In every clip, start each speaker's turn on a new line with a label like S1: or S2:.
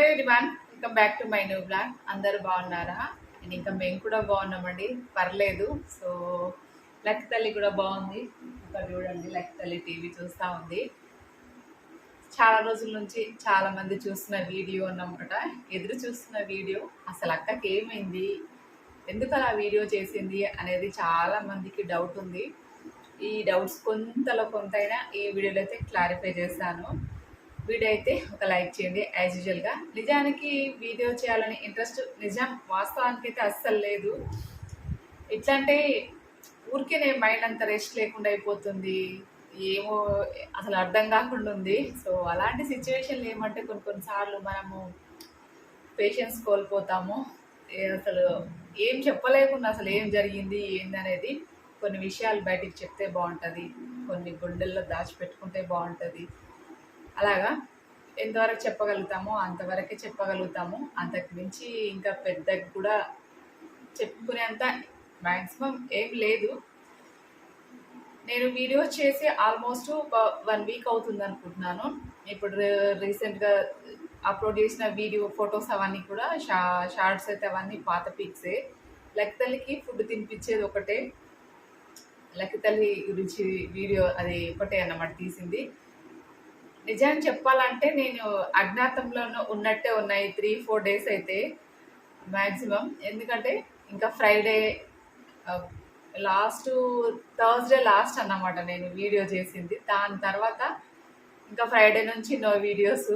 S1: Hello everyone welcome back to my new blog అందరు బాగున్నారా? నేను ఇంకా మేము కూడా బాగున్నామండి. పర్లేదు. సో లక్ తల్లి కూడా బాగుంది. ఇంకా చూడండి లక్ తల్లి టీవీ చూస్తూ ఉంది. చాలా రోజుల నుంచి చాలా మంది చూస్తున్న వీడియో అన్నమాట. ఎదురు చూస్తున్న వీడియో. అసలు అక్కకి ఏమైంది? ఎందుకు అలా వీడియో చేసింది అనేది చాలా మందికి డౌట్ ఉంది. ఈ డౌట్స్ కొంతలో కొంతైనా ఈ వీడియోలో అయితే క్లారిఫై చేస్తాను వీడియో అయితే ఒక లైక్ చేయండి యాజ్ యూజువల్గా నిజానికి వీడియో చేయాలని ఇంట్రెస్ట్ నిజం వాస్తవానికి అయితే అస్సలు లేదు. ఎట్లా అంటే ఊరికే నేను మైండ్ అంత రెస్ట్ లేకుండా అయిపోతుంది. ఏమో అసలు అర్థం కాకుండా ఉంది. సో అలాంటి సిచ్యువేషన్లు ఏమంటే కొన్ని కొన్నిసార్లు మనము పేషెన్స్ కోల్పోతాము. అసలు ఏం చెప్పలేకుండా అసలు ఏం జరిగింది ఏందనేది కొన్ని విషయాలు బయటికి చెప్తే బాగుంటుంది. కొన్ని గుండెల్లో దాచిపెట్టుకుంటే బాగుంటుంది. అలాగా? ఎంతవరకు చెప్పగలుగుతామో అంతవరకే చెప్పగలుగుతాము. అంతకు మించి ఇంకా పెద్దగా కూడా చెప్పుకునేంత మ్యాక్సిమం ఏం లేదు. నేను వీడియో చేసి ఆల్మోస్ట్ ఒక వన్ వీక్ అవుతుంది అనుకుంటున్నాను. ఇప్పుడు రీసెంట్గా అప్లోడ్ చేసిన వీడియో ఫొటోస్ అవన్నీ కూడా షా షార్ట్స్ అయితే అవన్నీ పాత పిక్సే. లక్తల్లికి ఫుడ్ తినిపించేది ఒకటే. లక్తల్లి గురించి వీడియో అది ఒకటే అన్నమాట తీసింది. నిజాన్ని చెప్పాలంటే నేను అజ్ఞాతంలో ఉన్నట్టే ఉన్నాయి త్రీ ఫోర్ డేస్ అయితే మ్యాక్సిమం ఎందుకంటే ఇంకా ఫ్రైడే లాస్ట్ థర్స్డే లాస్ట్ అన్నమాట నేను వీడియో చేసింది. దాని తర్వాత ఇంకా ఫ్రైడే నుంచి నో వీడియోస్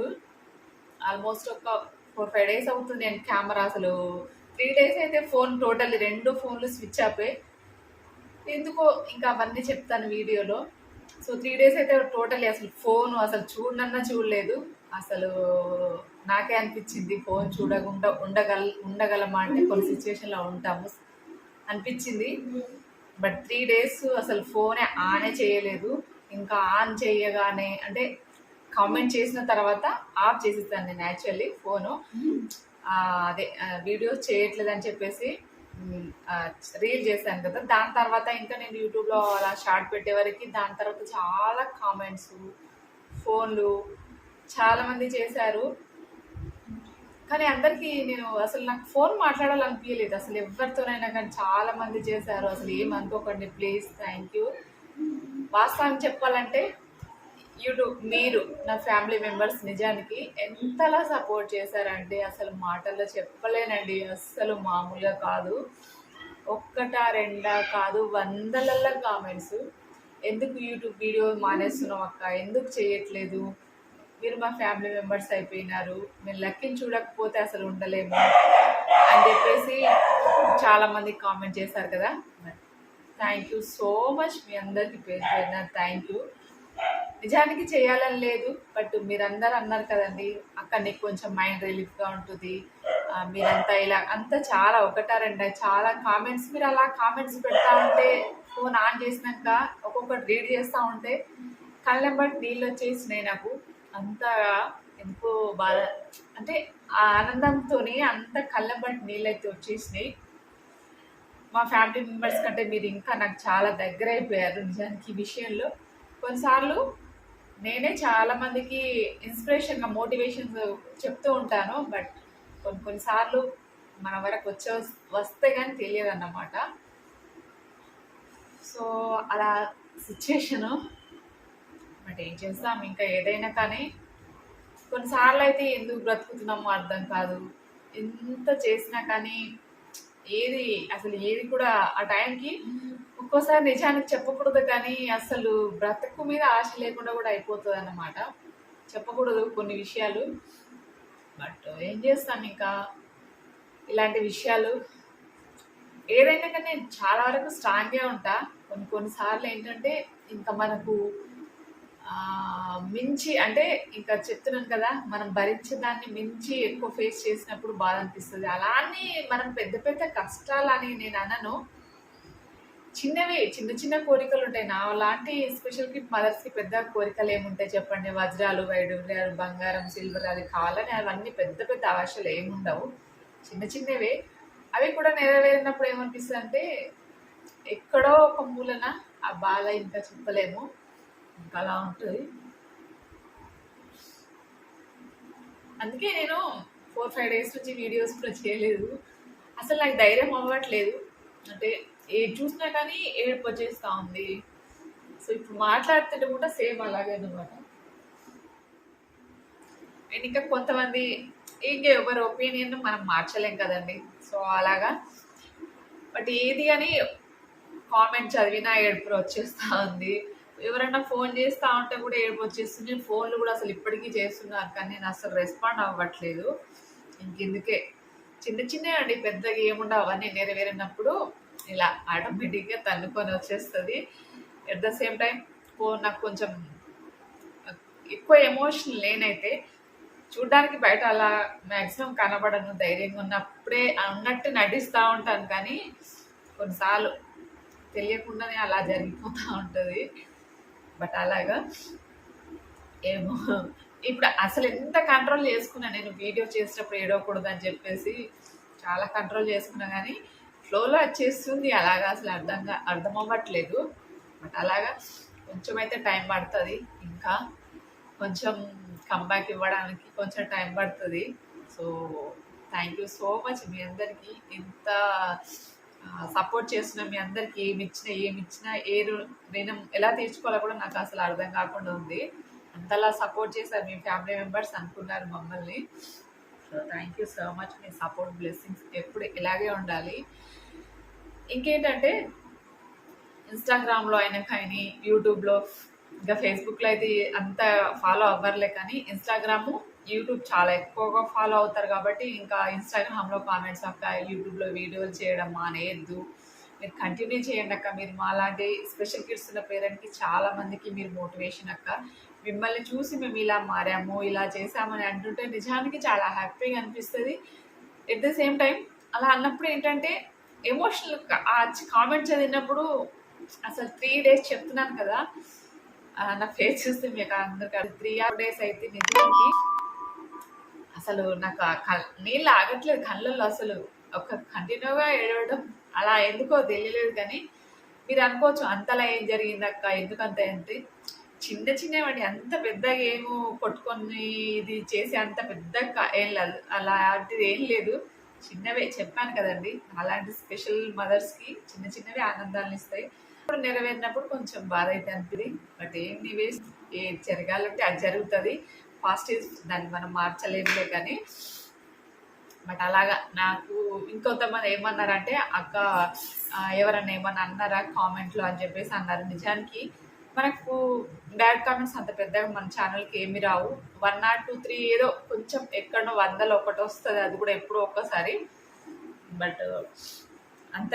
S1: ఆల్మోస్ట్ ఒక ఫోర్ ఫైవ్ డేస్ అవుతుంది నేను కెమెరా అసలు. త్రీ డేస్ అయితే ఫోన్ టోటల్ రెండు ఫోన్లు స్విచ్ ఆపే. ఎందుకో ఇంకా అవన్నీ చెప్తాను వీడియోలో. సో త్రీ డేస్ అయితే టోటల్లీ అసలు ఫోన్ అసలు చూడనన్నా చూడలేదు. అసలు నాకే అనిపించింది ఫోన్ చూడకుండా ఉండగల ఉండగలమా అంటే కొన్ని సిచ్యువేషన్లో ఉంటాము. అనిపించింది. బట్ త్రీ డేస్ అసలు ఫోనే ఆనే చేయలేదు. ఇంకా ఆన్ చేయగానే అంటే కామెంట్ చేసిన తర్వాత ఆఫ్ చేసేస్తాను నేను యాక్చువల్లీ ఫోను. అదే వీడియోస్ చేయట్లేదు అని చెప్పేసి రీల్ చేశాను కదా. దాని తర్వాత ఇంకా నేను యూట్యూబ్లో అలా షార్ట్ పెట్టే వరకు దాని తర్వాత చాలా కామెంట్స్ ఫోన్లు చాలా మంది చేశారు. కానీ అందరికీ నేను అసలు నాకు ఫోన్ మాట్లాడాలనిపించలేదు అసలు ఎవరితోనైనా కానీ చాలా మంది చేశారు. అసలు ఏమనుకోకండి ప్లీజ్ థ్యాంక్ యూ వాస్తవం చెప్పాలంటే యూట్యూబ్ మీరు నా ఫ్యామిలీ మెంబర్స్ నిజానికి ఎంతలా సపోర్ట్ చేశారంటే అసలు మాటల్లో చెప్పలేనండి. అస్సలు మామూలుగా కాదు. ఒక్కటా రెండా కాదు వందలల్లో కామెంట్స్. ఎందుకు యూట్యూబ్ వీడియో మానేస్తున్నాం అక్క? ఎందుకు చేయట్లేదు? మీరు మా ఫ్యామిలీ మెంబర్స్ అయిపోయినారు. మీరు లక్కిని చూడకపోతే అసలు ఉండలేము అని చెప్పేసి చాలామంది కామెంట్ చేశారు కదా. థ్యాంక్ యూ సో మచ్ మీ అందరికీ పేరు పేరున. Thank you. నిజానికి చేయాలని లేదు బట్ మీరందరూ అన్నారు కదండి అక్కడ నీకు కొంచెం మైండ్ రిలీఫ్గా ఉంటుంది. మీరంతా ఇలా అంతా చాలా ఒకటా రెండా చాలా కామెంట్స్ మీరు అలా కామెంట్స్ పెడతా ఉంటే ఫోన్ ఆన్ చేసినాక ఒక్కొక్కటి రీడ్ చేస్తూ ఉంటే కళ్ళెంబట్ నీళ్ళు వచ్చేసినాయి నాకు. అంత ఎందుకో బాధ అంటే ఆ ఆనందంతో అంత కళ్ళెంబట్ నీళ్ళు అయితే వచ్చేసినాయి. మా ఫ్యామిలీ మెంబర్స్ కంటే మీరు ఇంకా నాకు చాలా దగ్గర అయిపోయారు నిజానికి ఈ విషయంలో. కొన్నిసార్లు నేనే చాలా మందికి ఇన్స్పిరేషన్గా మోటివేషన్స్ చెప్తూ ఉంటాను. బట్ కొన్ని కొన్నిసార్లు మన వరకు వచ్చే వస్తే కానీ తెలియదు అన్నమాట సో అలా సిచ్యుయేషను బట్ ఏం చేస్తాం? ఇంకా ఏదైనా కానీ కొన్నిసార్లు అయితే ఎందుకు బ్రతుకుతున్నామో అర్థం కాదు. ఎంత చేసినా కానీ ఏది అసలు ఏది కూడా ఆ టైంకి ఒక్కోసారి నిజానికి చెప్పకూడదు కానీ అసలు బ్రతుకు మీద ఆశ లేకుండా కూడా అయిపోతుంది అన్నమాట చెప్పకూడదు కొన్ని విషయాలు. బట్ ఏం చేస్తాం ఇంకా? ఇలాంటి విషయాలు. ఏదైనా కానీ నేను చాలా వరకు స్ట్రాంగ్గా ఉంటా. కొన్ని కొన్నిసార్లు ఏంటంటే ఇంకా మనకు మించి అంటే ఇంకా చెప్తున్నాను కదా మనం భరించే దాన్ని మించి ఎక్కువ ఫేస్ చేసినప్పుడు బాధ అనిపిస్తుంది. అలా అని మనం పెద్ద పెద్ద కష్టాలు అని నేను అనను. చిన్నవి చిన్న చిన్న కోరికలు ఉంటాయి నా లాంటి స్పెషల్ కిట్ మదర్స్కి పెద్ద కోరికలు ఏముంటాయి చెప్పండి. వజ్రాలు వైడూర్యాలు బంగారం సిల్వర్ అది కావాలని అవన్నీ పెద్ద పెద్ద ఆశలు ఏముండవు. చిన్న చిన్నవే. అవి కూడా నెరవేరినప్పుడు ఏమనిపిస్తుంది అంటే ఎక్కడో ఒక మూలన ఆ బాధ ఇంకా చెప్పలేము. ఇంకా అలా ఉంటుంది. అందుకే నేను ఫోర్ ఫైవ్ డేస్ నుంచి వీడియోస్ కూడా చేయలేదు. అసలు నాకు ధైర్యం అవ్వట్లేదు. అంటే ఏది చూసినా కానీ ఏడుపు వచ్చేస్తూ ఉంది. సో ఇప్పుడు మాట్లాడుతుంటే కూడా సేమ్ అలాగే అనమాట అండ్ ఇంకా కొంతమంది ఇంకా ఎవరి ఒపీనియన్ మనం మార్చలేం కదండి. సో అలాగా. బట్ ఏది అని కామెంట్ చదివినా ఏడుపు వచ్చేస్తూ ఉంది. ఎవరైనా ఫోన్ చేస్తూ ఉంటే కూడా ఏడుపు వచ్చేస్తుంది. ఫోన్లు కూడా అసలు ఇప్పటికీ చేస్తున్నారు కానీ నేను అసలు రెస్పాండ్ అవ్వట్లేదు. ఇంకెందుకే? చిన్న చిన్న అండి పెద్దగా ఏముండవు. అవన్నీ నెరవేరినప్పుడు ఇలా ఆటోమేటిక్గా తన్నుకొని వచ్చేస్తుంది. ఎట్ ద సేమ్ టైం నాకు కొంచెం ఎక్కువ ఎమోషన్ లేనైతే చూడ్డానికి బయట అలా మ్యాక్సిమం కనబడను ధైర్యంగా ఉన్నప్పుడే ఉన్నట్టు నటిస్తూ ఉంటాను. కానీ కొన్నిసార్లు తెలియకుండానే అలా జరిగిపోతూ ఉంటుంది. బట్ అలాగా ఏమో. ఇప్పుడు అసలు ఎంత కంట్రోల్ చేసుకున్నా నేను వీడియో చేసేటప్పుడు ఏడవకూడదు అని చెప్పేసి చాలా కంట్రోల్ చేసుకున్నా కానీ ఫ్లోలో వచ్చేస్తుంది. అలాగా అసలు అర్థంగా అర్థం అవ్వట్లేదు బట్ అలాగా కొంచెం అయితే టైం పడుతుంది. ఇంకా కొంచెం కంబ్యాక్ ఇవ్వడానికి కొంచెం టైం పడుతుంది. So thank you so much మీ అందరికీ. ఇంత సపోర్ట్ చేస్తున్న మీ అందరికి ఏమి ఇచ్చినా ఏమి ఇచ్చినా ఏ రు- రుణం ఎలా తీర్చుకోవాలో కూడా నాకు అసలు అర్థం కాకుండా ఉంది. అంతలా సపోర్ట్ చేశారు మీ ఫ్యామిలీ మెంబర్స్ అనుకున్నారు మమ్మల్ని. So thank you so much me support blessings ఎప్పుడు ఇలాగే ఉండాలి. ఇంకేంటంటే ఇన్స్టాగ్రామ్లో అయినా కానీ యూట్యూబ్లో ఇంకా ఫేస్బుక్లో అయితే అంత ఫాలో అవ్వర్లే కానీ ఇన్స్టాగ్రాము యూట్యూబ్ చాలా ఎక్కువగా ఫాలో అవుతారు కాబట్టి ఇంకా ఇన్స్టాగ్రామ్లో కామెంట్స్ అక్క యూట్యూబ్లో వీడియోలు చేయడం మానేయద్దు. మీరు కంటిన్యూ చేయండి అక్క. మీరు మాలాంటి స్పెషల్ కిడ్స్ ఉన్న పేరెంట్కి చాలామందికి మీరు మోటివేషన్ అక్క. మిమ్మల్ని చూసి మేము ఇలా మారాము ఇలా చేసామని అంటుంటే నిజానికి చాలా హ్యాపీగా అనిపిస్తుంది. ఎట్ ద సేమ్ టైం అలా అన్నప్పుడు ఏంటంటే ఎమోషనల్ ఆ కామెంట్ చదివినప్పుడు అసలు త్రీ డేస్ చెప్తున్నాను కదా. నా ఫేస్ చూస్తే మీకు అందరికీ త్రీ ఆర్ డేస్ అయితే నిజానికి అసలు నాకు నీళ్ళు ఆగట్లేదు కళ్ళల్లో అసలు. ఒక కంటిన్యూగా ఏడవడం అలా ఎందుకో తెలియలేదు కానీ మీరు అనుకోవచ్చు అంతలా ఏం జరిగింది అక్క ఎందుకంత అంత ఏంటి చిన్న చిన్నవండి అంత పెద్దగా ఏమో కొట్టుకొని ఇది చేసి అంత పెద్ద ఏం లేదు అలాంటిది ఏం లేదు. చిన్నవే చెప్పాను కదండి. అలాంటి స్పెషల్ మదర్స్కి చిన్న చిన్నవి ఆనందాలను ఇస్తాయి. ఇప్పుడు నెరవేరినప్పుడు కొంచెం బాధ అయితే అనిపిది. బట్ ఏం నీవే ఏ జరగాలంటే అది జరుగుతుంది. ఫాస్ట్ దాన్ని మనం మార్చలేములే కానీ. బట్ అలాగా నాకు ఇంకొంతమంది ఏమన్నారంటే అక్క ఎవరన్నా ఏమన్నా అన్నారా? కామెంట్లో అని చెప్పేసి అన్నారు. నిజానికి మనకు బ్యాడ్ కామెంట్స్ అంత పెద్దగా మన ఛానల్కి ఏమి రావు. వన్ నాట్ టూ త్రీ ఏదో కొంచెం ఎక్కడో వందలు ఒకటి వస్తుంది అది కూడా ఎప్పుడో ఒక్కసారి బట్ అంత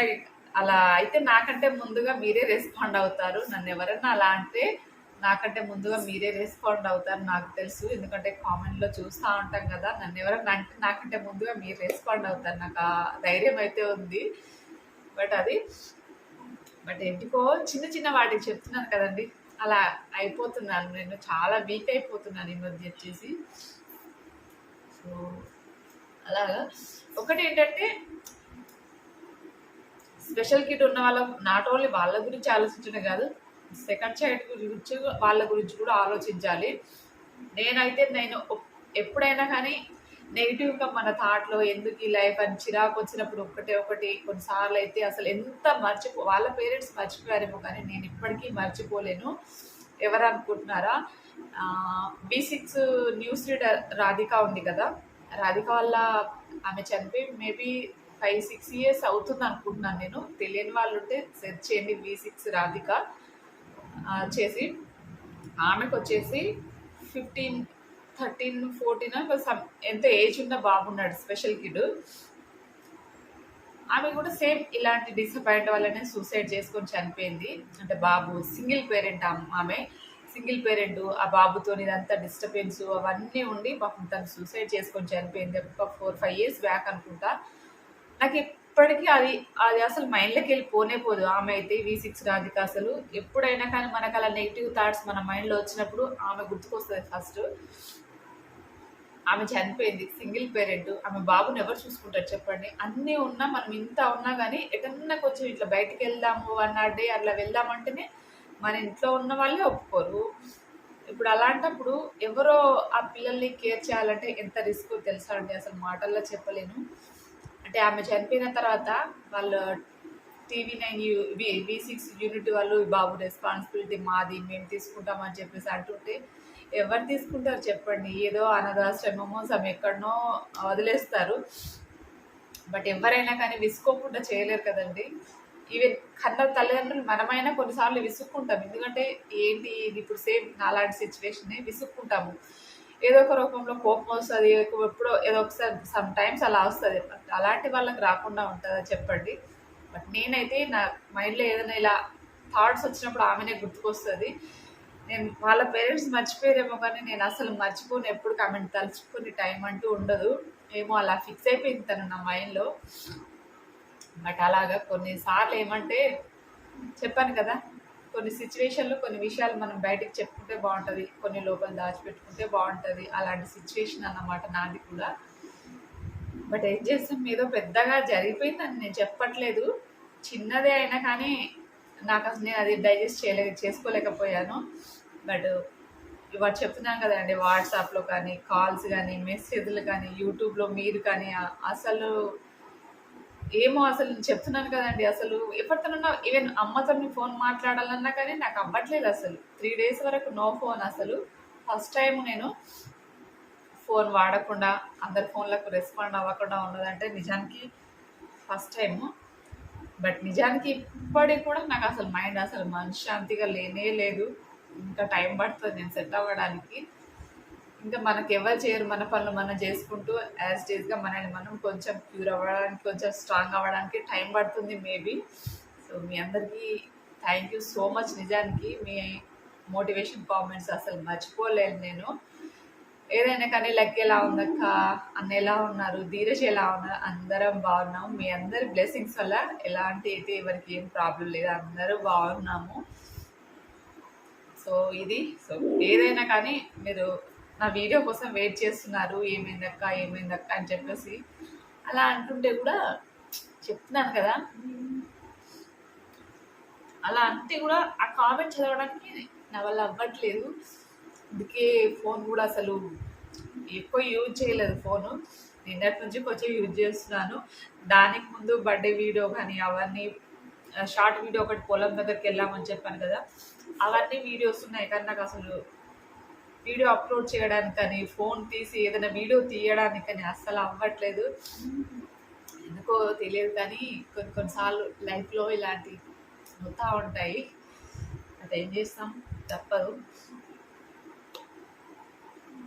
S1: అలా అయితే నాకంటే ముందుగా మీరే రెస్పాండ్ అవుతారు. నన్ను ఎవరైనా అలా అంటే నాకంటే ముందుగా మీరే రెస్పాండ్ అవుతారు నాకు తెలుసు. ఎందుకంటే కామెంట్లో చూస్తూ ఉంటాం కదా నన్ను ఎవరన్నా అంటే నాకంటే ముందుగా మీరు రెస్పాండ్ అవుతారు. నాకు ఆ ధైర్యం అయితే ఉంది. బట్ అది బట్ ఎందుకో చిన్న చిన్న వాటికి చెప్తున్నాను కదండి. అలా అయిపోతున్నాను. నేను చాలా వీక్ అయిపోతున్నాను ఈ మధ్య వచ్చేసి. సో అలాగా. ఒకటి ఏంటంటే స్పెషల్ కిట్ ఉన్న వాళ్ళ నాట్ ఓన్లీ వాళ్ళ గురించి ఆలోచించడం కాదు సెకండ్ చైల్డ్ గురించి వాళ్ళ గురించి కూడా ఆలోచించాలి. నేనైతే నేను ఎప్పుడైనా కానీ నెగిటివ్గా మన థాట్లో ఎందుకు ఈ లైఫ్ అని చిరాకు వచ్చినప్పుడు ఒకటే ఒకటి కొన్నిసార్లు అయితే అసలు ఎంత మర్చిపో వాళ్ళ పేరెంట్స్ మర్చిపోయారేమో కానీ నేను ఇప్పటికీ మర్చిపోలేను. ఎవరు అనుకుంటున్నారా B six news reader Radhika ఉంది కదా. రాధిక వల్ల ఆమె చనిపోయి మేబీ ఫైవ్ సిక్స్ ఇయర్స్ అవుతుంది అనుకుంటున్నాను నేను. తెలియని వాళ్ళు ఉంటే సెర్చ్ చేయండి బీ సిక్స్ రాధిక చేసి ఆమెకు వచ్చేసి ఫిఫ్టీన్ థర్టీన్ ఫోర్టీన్? సమ్ ఎంత ఏజ్ ఉన్న బాబు ఉన్నాడు స్పెషల్ కిడ్ ఆమె కూడా సేమ్ ఇలాంటి డిసప్పాయింట్ వల్లనే సూసైడ్ చేసుకొని చనిపోయింది. అంటే బాబు సింగిల్ పేరెంట్ ఆమె సింగిల్ పేరెంట్ ఆ బాబుతో ఇదంతా డిస్టర్బెన్స్ అవన్నీ ఉండి పాపం తను సూసైడ్ చేసుకొని చనిపోయింది. ఒక ఫోర్ ఫైవ్ ఇయర్స్ బ్యాక్ అనుకుంటా. నాకు ఇప్పటికీ అది అది అసలు మైండ్లోకి వెళ్ళి పోనే పోదు. ఆమె అయితే వి సిక్స్ రాధిక అసలు. ఎప్పుడైనా కానీ మనకు అలా నెగిటివ్ థాట్స్ మన మైండ్లో వచ్చినప్పుడు ఆమె గుర్తుకొస్తుంది ఫస్ట్ ఆమె చనిపోయింది సింగిల్ పేరెంట్ ఆమె బాబుని ఎవరు చూసుకుంటారు చెప్పండి. అన్నీ ఉన్నా మనం ఇంత ఉన్నా కానీ ఎటన్నా కొంచెం ఇట్లా బయటకు వెళ్దాము వన్ డే అట్లా వెళ్దామంటేనే మన ఇంట్లో ఉన్న వాళ్ళే ఒప్పుకోరు. ఇప్పుడు అలాంటప్పుడు ఎవరో ఆ పిల్లల్ని కేర్ చేయాలంటే ఎంత రిస్క్ తెలుసా అండి? అసలు మాటల్లో చెప్పలేను. అంటే ఆమె చనిపోయిన తర్వాత వాళ్ళు టీవీ నైన్ యూ వి సిక్స్ యూనిట్ వాళ్ళు బాబు రెస్పాన్సిబిలిటీ మాది మేము తీసుకుంటామని చెప్పేసి అంటుంటే ఎవరు తీసుకుంటారు చెప్పండి? ఏదో అనాథాశ్రమమో సమ ఎక్కడనో వదిలేస్తారు. బట్ ఎవరైనా కానీ విసుకోకుండా చేయలేరు కదండి. ఈవెన్ కన్న తల్లిదండ్రులు మనమైనా కొన్నిసార్లు విసుక్కుంటాం. ఎందుకంటే ఏంటి ఇది ఇప్పుడు సేమ్ నాలాంటి సిచ్యువేషన్ విసుక్కుంటాము. ఏదో ఒక రూపంలో కోపం వస్తుంది ఎప్పుడో ఏదో ఒకసారి సమ్ టైమ్స్ అలా వస్తుంది. అలాంటి వాళ్ళకి రాకుండా ఉంటుందా చెప్పండి? బట్ నేనైతే నా మైండ్లో ఏదైనా ఇలా థాట్స్ వచ్చినప్పుడు ఆమెనే గుర్తుకొస్తుంది. నేను వాళ్ళ పేరెంట్స్ మర్చిపోయారేమో కానీ నేను అసలు మర్చిపోను ఎప్పుడు కామెంట్ తలుచుకునే టైం అంటూ ఉండదు. ఏమో అలా ఫిక్స్ అయిపోయింది తను నా మైండ్లో బట్ అలాగా కొన్నిసార్లు ఏమంటే చెప్పాను కదా కొన్ని సిచ్యువేషన్లో కొన్ని విషయాలు మనం బయటికి చెప్పుకుంటే బాగుంటుంది కొన్ని లోపల దాచిపెట్టుకుంటే బాగుంటుంది అలాంటి సిచ్యువేషన్ అన్నమాట నాది కూడా. బట్ ఏం చేస్తాం ఏదో పెద్దగా జరిగిపోయిందని నేను చెప్పట్లేదు. చిన్నదే అయినా కానీ నాకు నేను అది డైజెస్ట్ చేయలే చేసుకోలేకపోయాను. బట్ ఇవాళ చెప్తున్నాం కదండి వాట్సాప్లో కానీ కాల్స్ కానీ మెసేజ్లు కానీ యూట్యూబ్లో మీరు కానీ అసలు ఏమో అసలు చెప్తున్నాను కదండి అసలు ఎప్పటితోనన్నా ఈవెన్ అమ్మతో ఫోన్ మాట్లాడాలన్నా కానీ నాకు అవ్వట్లేదు అసలు. త్రీ డేస్ వరకు నో ఫోన్ అసలు. ఫస్ట్ టైం నేను ఫోన్ వాడకుండా అందరి ఫోన్లకు రెస్పాండ్ అవ్వకుండా ఉన్నదంటే నిజానికి ఫస్ట్ టైము బట్ నిజానికి ఇప్పటికి కూడా నాకు అసలు మైండ్ అసలు మనశ్శాంతిగా లేనే లేదు. ఇంకా టైం పడుతుంది నేను సెట్ అవ్వడానికి. ఇంకా మనకి ఎవరు చేయరు మన పనులు మనం చేసుకుంటూ యాజ్ డేస్గా మనల్ని మనం కొంచెం క్యూర్ అవ్వడానికి కొంచెం స్ట్రాంగ్ అవ్వడానికి టైం పడుతుంది మేబీ. సో మీ అందరికీ థ్యాంక్ యూ సో మచ్ నిజానికి. మీ మోటివేషన్ కామెంట్స్ అసలు మర్చిపోలేను నేను. ఏదైనా కానీ లెక్క ఎలా ఉందక్క అన్న ఎలా ఉన్నారు ధీరజ్ ఎలా ఉన్నారు అందరం బాగున్నాం మీ అందరి బ్లెస్సింగ్స్ వల్ల ఎలాంటి అయితే ఎవరికి ఏం ప్రాబ్లం లేదు అందరూ బాగున్నాము. సో ఇది. సో ఏదైనా కానీ మీరు నా వీడియో కోసం వెయిట్ చేస్తున్నారు. ఏమైందక్క ఏమైందక్క అని చెప్పేసి అలా అంటుంటే కూడా చెప్తున్నాను కదా. అలా అంటే కూడా ఆ కామెంట్ చదవడానికి నా వల్ల అవ్వట్లేదు. అందుకే ఫోన్ కూడా అసలు ఎక్కువ యూజ్ చేయలేదు ఫోను. నిన్నటి నుంచి కొంచెం యూజ్ చేస్తున్నాను. దానికి ముందు బర్త్డే వీడియో కానీ అవన్నీ షార్ట్ వీడియో ఒకటి పొలం దగ్గరికి వెళ్ళామని చెప్పాను కదా. అవన్నీ వీడియోస్ ఉన్నాయి కానీ నాకు అసలు వీడియో అప్లోడ్ చేయడానికి కానీ ఫోన్ తీసి ఏదైనా వీడియో తీయడానికి కానీ అస్సలు అవ్వట్లేదు. ఎందుకో తెలియదు కానీ కొన్ని కొన్నిసార్లు లైఫ్లో ఇలాంటి అవుతూ ఉంటాయి. అదేం చేస్తాం? తప్పదు.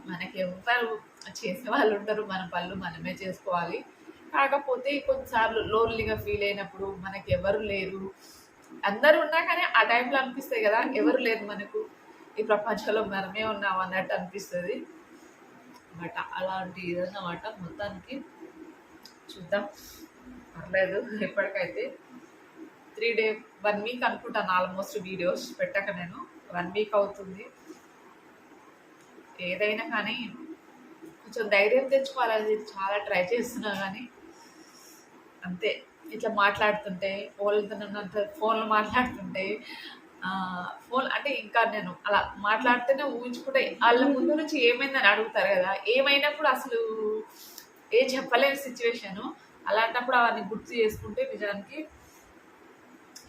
S1: మనకి ఎవరు చేసే వాళ్ళు ఉంటారు. మన పళ్ళు మనమే చేసుకోవాలి. కాకపోతే కొన్నిసార్లు లోన్లీగా ఫీల్ అయినప్పుడు మనకి ఎవరు లేరు. అందరూ ఉన్నా కానీ ఆ టైంలో అనిపిస్తాయి కదా ఎవరు లేరు మనకు. ఈ ప్రపంచంలో మనమే ఉన్నాం అన్నట్టు అనిపిస్తుంది. బట్ అలాంటి ఇదన్నమాట మొత్తానికి చూద్దాం. పర్లేదు ఎప్పటికైతే. త్రీ డే వన్ వీక్ అనుకుంటాను ఆల్మోస్ట్ వీడియోస్ పెట్టక నేను. వన్ వీక్ అవుతుంది. ఏదైనా కానీ కొంచెం ధైర్యం తెచ్చుకోవాలని చాలా ట్రై చేస్తున్నా కానీ అంతే. ఇట్లా మాట్లాడుతుంటే వాళ్ళతో ఫోన్లో మాట్లాడుతుంటే ఫోన్ అంటే ఇంకా నేను అలా మాట్లాడితేనే ఊహించుకుంటే వాళ్ళ ముందు నుంచి ఏమైందని అడుగుతారు కదా. ఏమైనప్పుడు అసలు ఏ చెప్పలేని సిచ్యువేషన్ అలాంటప్పుడు అవన్నీ గుర్తు చేసుకుంటే నిజానికి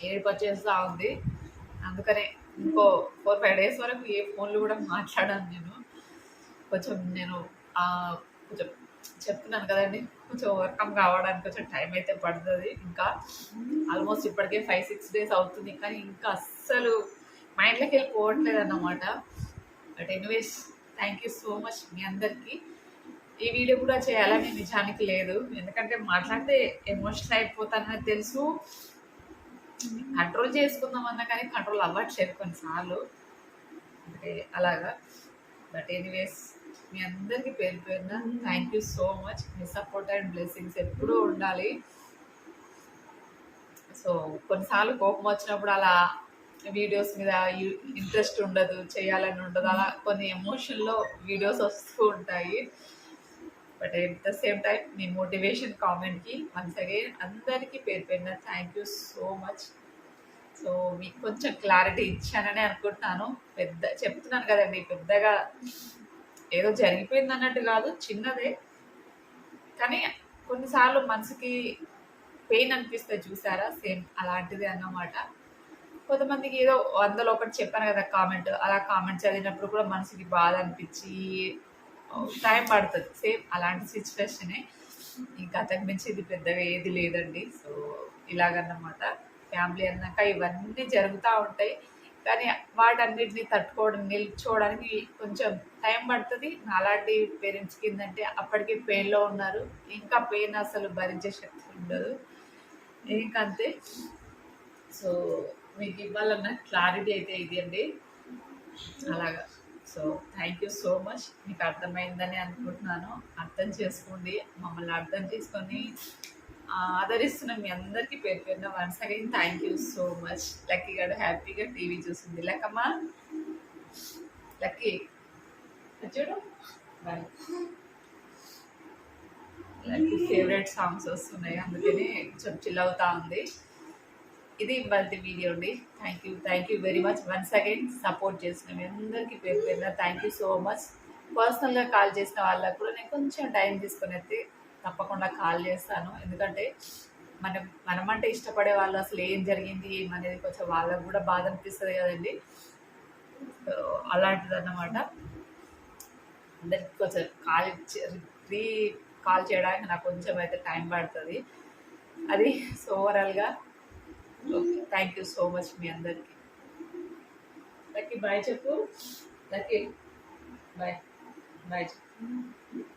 S1: ఏడుపు వచ్చేస్తూ ఉంది. అందుకనే ఇంకో ఫోర్ ఫైవ్ డేస్ వరకు ఏ ఫోన్లు కూడా మాట్లాడాను నేను. కొంచెం నేను కొంచెం చెప్తున్నాను కదండి. కొంచెం ఓవర్కమ్ కావడానికి కొంచెం టైం అయితే పడుతుంది. ఇంకా ఆల్మోస్ట్ ఇప్పటికే ఫైవ్ సిక్స్ డేస్ అవుతుంది. కానీ ఇంకా అస్సలు మైండ్లోకి వెళ్ళి పోవట్లేదు అన్నమాట. But anyways thank you so much మీ అందరికీ. ఈ వీడియో కూడా చేయాలని నిజానికి లేదు. ఎందుకంటే మాట్లాడితే ఎమోషనల్ అయిపోతానని తెలుసు. కంట్రోల్ చేసుకుందామన్నా కానీ కంట్రోల్ అవ్వట్లేదు కొన్నిసార్లు. అంటే అలాగా. బట్ ఎనీవేస్ మీ అందరికీ పేరు పేరున థ్యాంక్ యూ సో మచ్ మీ సపోర్ట్ అండ్ బ్లెస్సింగ్స్ ఎప్పుడూ ఉండాలి. సో కొన్నిసార్లు కోపం వచ్చినప్పుడు అలా వీడియోస్ మీద ఇంట్రెస్ట్ ఉండదు చేయాలని ఉండదు. అలా కొన్ని ఎమోషన్లో వీడియోస్ వస్తూ ఉంటాయి. But at the same time me motivation కామెంట్కి వన్స్ అగైన్ అందరికీ పేరు పేరున thank you so much so మీకు కొంచెం క్లారిటీ ఇచ్చానని అనుకుంటున్నాను. పెద్ద చెప్తున్నాను కదండి పెద్దగా ఏదో జరిగిపోయింది అన్నట్టు కాదు చిన్నదే. కానీ కొన్నిసార్లు మనసుకి పెయిన్ అనిపిస్తే చూసారా? సేమ్ అలాంటిది అన్నమాట. కొంతమందికి ఏదో వందలో ఒకటి చెప్పాను కదా కామెంట్ అలా కామెంట్ చదివినప్పుడు కూడా మనసుకి బాధ అనిపించి టైం పడుతుంది. సేమ్ అలాంటి సిచ్యువేషనే ఇంకా అంతకు మించి ఇది పెద్దగా ఏది లేదండి. సో ఇలాగన్నమాట. ఫ్యామిలీ అన్నాక ఇవన్నీ జరుగుతూ ఉంటాయి. కానీ వాటన్నిటిని తట్టుకోవడం నిల్చోవడానికి కొంచెం టైం పడుతుంది. అలాంటి పేరెంట్స్ కిందంటే అప్పటికే పెయిన్లో ఉన్నారు. ఇంకా పెయిన్ అసలు భరించే శక్తి ఉండదు. ఇంకంతే. సో మీకు ఇవ్వాలన్న క్లారిటీ అయితే ఇది అండి. అలాగా. So thank you so much. మీకు అర్థమైందని అనుకుంటున్నాను. అర్థం చేసుకోండి. మమ్మల్ని అర్థం చేసుకొని ఆదరిస్తున్న మీ అందరికీ పేరు పేరున once again thank you so much. Lucky గడు హ్యాపీగా టీవీ చూసింది. లక్కమ్మా? లక్కీ. చూడు. బాయ్. లక్కీ ఫేవరెట్ సాంగ్స్ వస్తున్నాయి. అందుకని కొంచెం చిల్ అవుతా ఉంది. ఇది ఇవాళ వీడియో అండి. Thank you thank you very much once again support చేసిన మీ అందరికీ పేరు పేరున థ్యాంక్ యూ సో మచ్. పర్సనల్గా కాల్ చేసిన వాళ్ళకు కూడా నేను కొంచెం టైం తీసుకొని అయితే తప్పకుండా కాల్ చేస్తాను. ఎందుకంటే మనం మనమంటే ఇష్టపడే వాళ్ళు అసలు ఏం జరిగింది ఏమనేది కొంచెం వాళ్ళకు కూడా బాధ అనిపిస్తుంది కదండి. అలాంటిది అన్నమాట అందరికి కొంచెం కాల్ రీ కాల్ చేయడానికి నాకు కొంచెం అయితే టైం పడుతుంది. అది సో ఓవరాల్గా okay thank you so much మీ అందరికి. లక్కీ బాయ్ చెప్పు. లక్కీ బాయ్ బాయ్ చెప్పు.